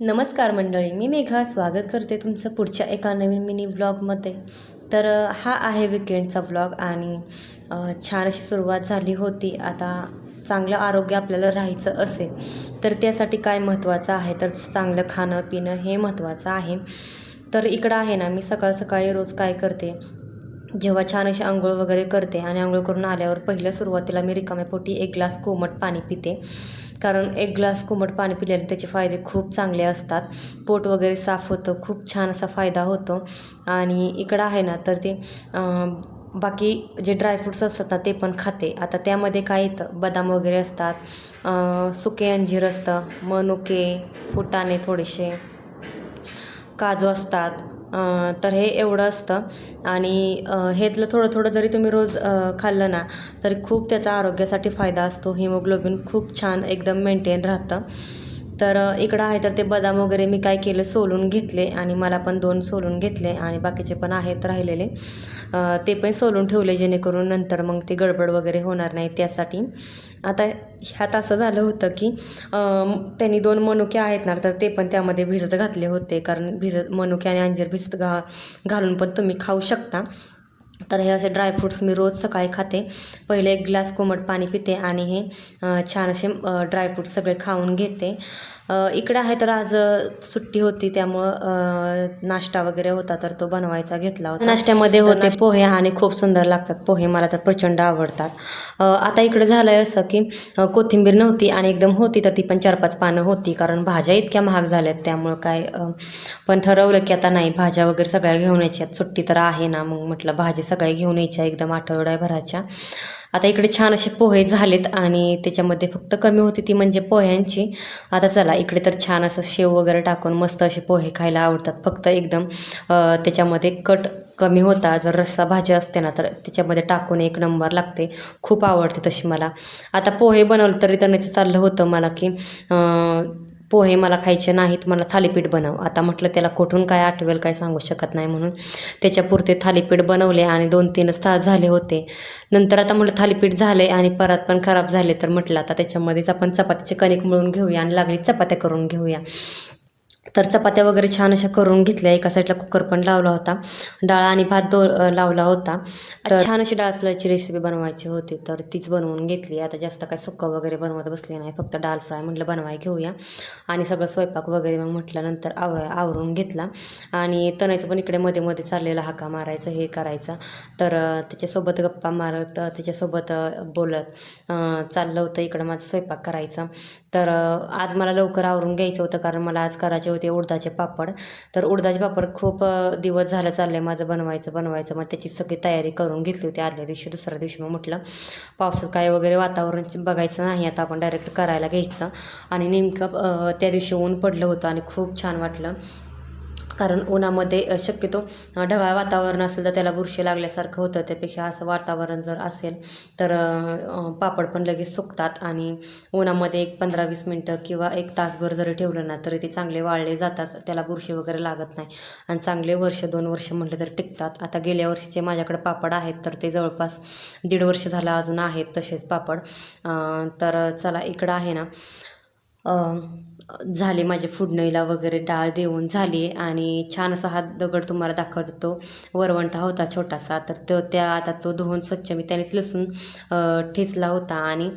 नमस्कार मंडळी मी मेघा. स्वागत करते तुमचं पुढच्या एका नवीन मिनी ब्लॉगमध्ये तर हा आहे विकेंडचा ब्लॉग आणि छान अशी सुरुवात झाली होती. आता चांगलं आरोग्य आपल्याला राहायचं असेल तर त्यासाठी काय महत्त्वाचं आहे? तर चांगलं खाणं पिणं हे महत्त्वाचं आहे. तर इकडं आहे ना मी सकाळ सकाळी रोज काय करते? जेव्हा छान अशी आंघोळ वगैरे करते आणि आंघोळ करून आल्यावर पहिल्या सुरुवातीला मी रिकाम्या पोटी एक ग्लास कोमट पाणी पिते. कारण एक ग्लास कोमट पाणी पिल्याने त्याचे फायदे खूप चांगले असतात. पोट वगैरे साफ होतं खूप छान असा फायदा होतो. आणि इकडं आहे ना तर ते बाकी जे ड्रायफ्रूट्स असतात ना ते पण खाते. आता त्यामध्ये काय येतं? बदाम वगैरे असतात सुके अंजीर असतं मनुके फुटाणे थोडेसे काजू असतात. तर हे एवढं असतं. आणि हेतलं थोडं थोडं जरी तुम्ही रोज खाल्लं ना तरी खूप त्याचा आरोग्यासाठी फायदा असतो. हिमोग्लोबिन खूप छान एकदम मेंटेन राहतं. तर इकडं आहे तर ते बदाम वगैरे मी काय केलं सोलून घेतले आणि मला पण दोन सोलून घेतले आणि बाकीचे पण आहेत राहिलेले. ते पण सोलून ठेवले जेणेकरून नंतर मग ते गडबड वगैरे होणार नाही त्यासाठी. आता ह्यात असं झालं होतं की त्यांनी दोन मनुके आहेत ना तर ते पण त्यामध्ये भिजत घातले होते. कारण भिजत मनुके आणि अंजीर भिजत घा घालून पण तुम्ही खाऊ शकता. तर हे असे ड्रायफ्रूट्स मी रोज सकाळी खाते. पहिले एक ग्लास कोमट पाणी पिते आणि हे छान असे ड्रायफ्रूट्स सगळे खाऊन घेते. इकडं आहे तर आज सुट्टी होती त्यामुळं नाश्ता वगैरे होता तर तो बनवायचा घेतला होता. नाश्त्यामध्ये होते पोहे आणि खूप सुंदर लागतात पोहे मला तर प्रचंड आवडतात. आता इकडं झालं आहे असं की कोथिंबीर नव्हती आणि एकदम होती तर ती पण चार पाच पानं होती कारण भाज्या इतक्या महाग झाल्यात त्यामुळं काय पण ठरवलं की आता नाही भाज्या वगैरे सगळ्या घेऊन यायच्यात सुट्टी तर आहे ना मग म्हटलं भाजी सगळ्या घेऊन यायच्या एकदम आठवड्याभराच्या. आता इकडे छान असे पोहे झालेत आणि त्याच्यामध्ये फक्त कमी होती ती म्हणजे पोह्यांची. आता चला इकडे तर छान असं शेव वगैरे टाकून मस्त असे पोहे खायला आवडतात. फक्त एकदम त्याच्यामध्ये कट कमी होता. जर रस्सा भाजी असते ना तर त्याच्यामध्ये टाकून एक नंबर लागते. खूप आवडते तशी मला. आता पोहे बनवलं तरी त्यांचं चाललं होतं मला की पोहे मला खायचे नाहीत मला थालीपीठ बनव. आता म्हटलं त्याला कुठून काय आठवेल काय सांगू शकत नाही म्हणून. त्याच्यापुरते थालीपीठ बनवले आणि दोन तीनच तास झाले होते. नंतर आता म्हटलं थालीपीठ झाले आणि परत पण खराब झाले तर म्हटलं आता त्याच्यामध्येच आपण चपातीचे कणिक मिळून घेऊया आणि लागली चपात्या करून घेऊया. तर चपात्या वगैरे छान अशा करून घेतल्या. एका साईडला कुकर पण लावला होता. डाळ आणि भात दो लावला होता. तर छान अशी डाळ फ्रायची रेसिपी बनवायची होती. तर तीच बनवून घेतली. आता जास्त काय सुक्कं वगैरे बनवत बसले नाही. फक्त डाळ फ्राय म्हटलं बनवाय घेऊया. आणि सगळं स्वयंपाक वगैरे मग म्हटलं नंतर आवर आवरून घेतला. आणि तणायचं पण इकडे मध्ये मध्ये चाललेला हाका मारायचं हे करायचं. तर त्याच्यासोबत गप्पा मारत त्याच्यासोबत बोलत चाललं होतं. इकडं माझं स्वयंपाक करायचा. तर आज मला लवकर आवरून घ्यायचं होतं कारण मला आज करायचे होते उडदाचे पापड. तर उडदाचे पापड खूप दिवस झालं चाललं आहे माझं बनवायचं बनवायचं. मग त्याची सगळी तयारी करून घेतली होती आदल्या दिवशी दुसऱ्या दिवशी मग म्हटलं पावसात काय वगैरे वातावरण बघायचं नाही आता आपण डायरेक्ट करायला घ्यायचं. आणि नेमकं त्या दिवशी ऊन पडलं होतं आणि खूप छान वाटलं. कारण उन्हामध्ये शक्यतो ढगाळ वातावरण असेल तर त्याला बुरशी लागल्यासारखं होतं. त्यापेक्षा असं वातावरण जर असेल तर पापड पण लगेच सुकतात आणि उन्हामध्ये एक पंधरा वीस मिनटं किंवा एक तासभर जरी ठेवलं ना तरी ते चांगले वाळले जातात. त्याला बुरशी वगैरे लागत नाही. आणि चांगले वर्ष दोन वर्ष म्हटलं तर टिकतात. आता गेल्या वर्षीचे माझ्याकडे पापड आहेत तर ते जवळपास दीड वर्ष झालं अजून आहेत तसेच पापड. तर चला इकडं आहे ना. झाले माझे फुडणीला वगैरे डाळ देऊन झाली आणि छान असा हा दगड तुम्हाला दाखवत. तो वरवंटा होता छोटासा तर तो त्या आता तो धुवून स्वच्छ मी त्यानेच लसूण ठेचला होता आणि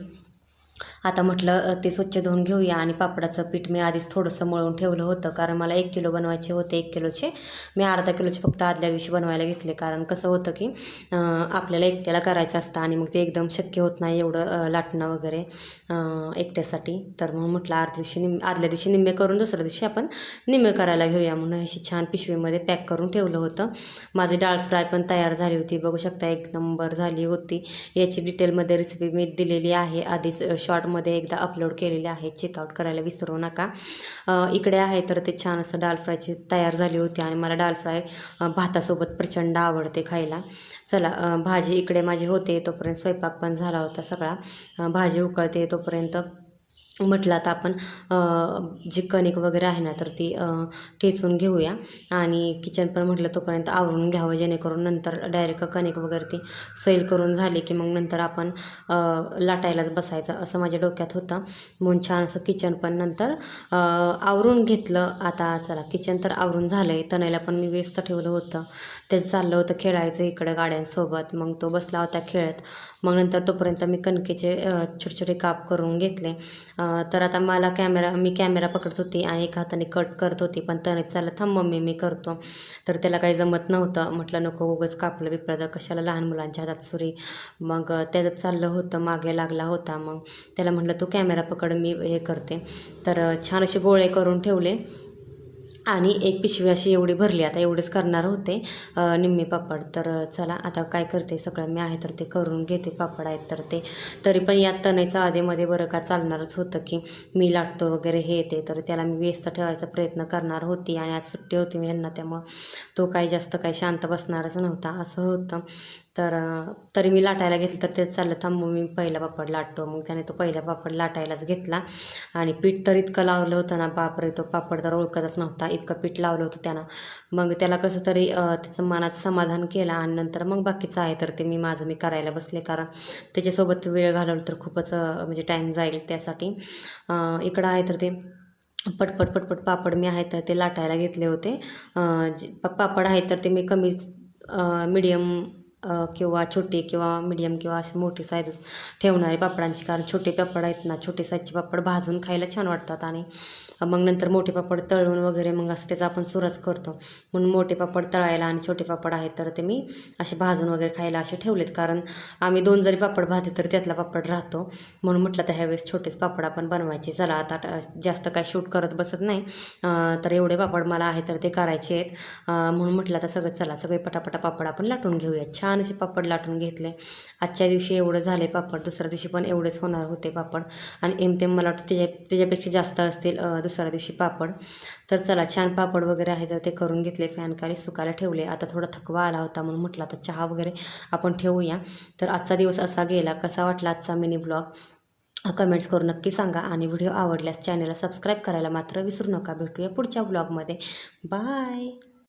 आता म्हटलं ते स्वच्छ धुवून घेऊया आणि पापडाचं पीठ मी आधीच थोडंसं मळून ठेवलं होतं कारण मला एक किलो बनवायचे होते एक किलोचे. मी अर्धा किलोचे फक्त आदल्या दिवशी बनवायला घेतले कारण कसं होतं की आपल्याला एकट्याला करायचं असतं आणि मग ते एकदम शक्य होत नाही एवढं लाटणं वगैरे एकट्यासाठी. तर मग म्हटलं अर्ध्या दिवशी निम आदल्या दिवशी निम्मे करून दुसऱ्या दिवशी आपण निम्मे करायला घेऊया म्हणून अशी छान पिशवीमध्ये पॅक करून ठेवलं होतं. माझी डाळ फ्राय पण तयार झाली होती बघू शकता एक नंबर झाली होती. याची डिटेलमध्ये रेसिपी मी दिलेली आहे आधीच शॉर्ट शॉर्टमध्ये एकदा अपलोड केलेले आहे चेकआउट करायला विसरू नका. इकडे आहे तर ते छान असं डाल फ्रायची तयार झाली होती आणि मला डाल फ्राय भातासोबत प्रचंड आवडते खायला. चला भाजी इकडे माझी होते तोपर्यंत स्वयंपाक पण झाला होता सगळा. भाजी उकळते तोपर्यंत म्हटलं आता आपण जे जी कणिक वगैरे आहे ना तर ती ठेचून घेऊया. आणि किचन पण म्हटलं तोपर्यंत आवरून घ्यावं जेणेकरून नंतर डायरेक्ट कणिक वगैरे ती सैल करून झाली की मग नंतर आपण लाटायलाच बसायचं असं माझ्या डोक्यात होतं. म्हणून छान असं किचन पण नंतर आवरून घेतलं. आता चला किचन तर आवरून झालं आहे तणायला पण मी व्यस्त ठेवलं होतं. त्याचं चाललं होतं खेळायचं इकडं गाड्यांसोबत. मग तो बसला होता खेळत. मग नंतर तोपर्यंत मी कणकेचे छोटे छोटे काप करून घेतले. तर आता मला कॅमेरा मी कॅमेरा पकडत होती आणि एका हाताने कट करत होती पण त्याने चाललं थांब मम्मी मी करतो. तर त्याला काही जमत नव्हतं. म्हटलं नको उगंच कापलं बिपलं कशाला लहान मुलांच्या हातात सुरी? मग त्याचं चाललं होतं मागे लागला होता. मग त्याला म्हटलं तू कॅमेरा पकड मी हे करते. तर छान असे गोळे करून ठेवले. आणि एक पिशवी अशी एवढी भरली आता एवढेच करणार होते. निम्मे पापड. तर चला आता काय करते सगळं मी आहे तर ते करून घेते पापड आहेत तर ते. तरी पण यात तणायचं आधेमध्ये बरं का चालणारच होतं की मी लाटतो वगैरे हे ते. तर त्याला मी व्यस्त ठेवायचा प्रयत्न करणार होती आणि आज सुट्टी होती मी ह्यांना त्यामुळं तो काही जास्त काही शांत बसणारच नव्हता असं होतं. तर तरी मी लाटायला घेतलं तर तेच चाललं थांबू मी पहिला पापड लाटतो. मग त्याने तो पहिला पापड लाटायलाच घेतला. आणि पीठ तर इतकं लावलं होतं ना बापरे तो पापड तर ओळखतच नव्हता. इतकं पीठ लावलं होतं त्यानं. मग त्याला कसं तरी त्याचं मनात समाधान केलं आणि नंतर मग बाकीचं आहे तर ते मी माझं मी करायला बसले. कारण त्याच्यासोबत वेळ घालवलं तर खूपच म्हणजे टाईम जाईल त्यासाठी. इकडं आहे तर ते पटपट पटपट पापड मी आहे तर ते लाटायला घेतले होते. जे पापड आहेत तर ते मी कमीच मीडियम किंवा छोटे किंवा मिडियम किंवा अशी मोठी साईज ठेवणारे पापडांची. कारण छोटे पापड आहेत ना छोटे साईजचे पापड भाजून खायला छान वाटतात आणि मग नंतर मोठे पापड तळून वगैरे मग असं त्याचा आपण सुरस करतो. म्हणून मोठे पापड तळायला आणि छोटे पापड आहेत तर ते मी असे भाजून वगैरे खायला असे ठेवलेत. कारण आम्ही दोन जरी पापड भाजले तर त्यातला पापड राहतो. म्हणून म्हटलं तर ह्यावेळेस छोटेच पापड आपण बनवायचे. चला आता जास्त काय शूट करत बसत नाही. तर एवढे पापड मला आहे तर ते करायचे आहेत. म्हणून म्हटलं तर सगळं चला सगळे पटापटा पापड आपण लाटून घेऊयात. छान असे पापड लाटून घेतले. आजच्या दिवशी एवढं झाले पापड दुसऱ्या दिवशी पण एवढेच होणार होते पापड. आणि एम तेम मला वाटतं त्याच्या त्याच्यापेक्षा जास्त असतील दुसऱ्या दिवशी पापड. तर चला छान पापड वगैरे आहे तर ते करून घेतले फॅनखाली सुकायला ठेवले. आता थोडा थकवा आला होता म्हणून म्हटलं आता चहा वगैरे आपण ठेवूया. तर आजचा दिवस असा गेला. कसा वाटला आजचा मिनी ब्लॉग कमेंट्स करून नक्की सांगा. आणि व्हिडिओ आवडल्यास चॅनलला सबस्क्राईब करायला मात्र विसरू नका. भेटूया पुढच्या ब्लॉगमध्ये बाय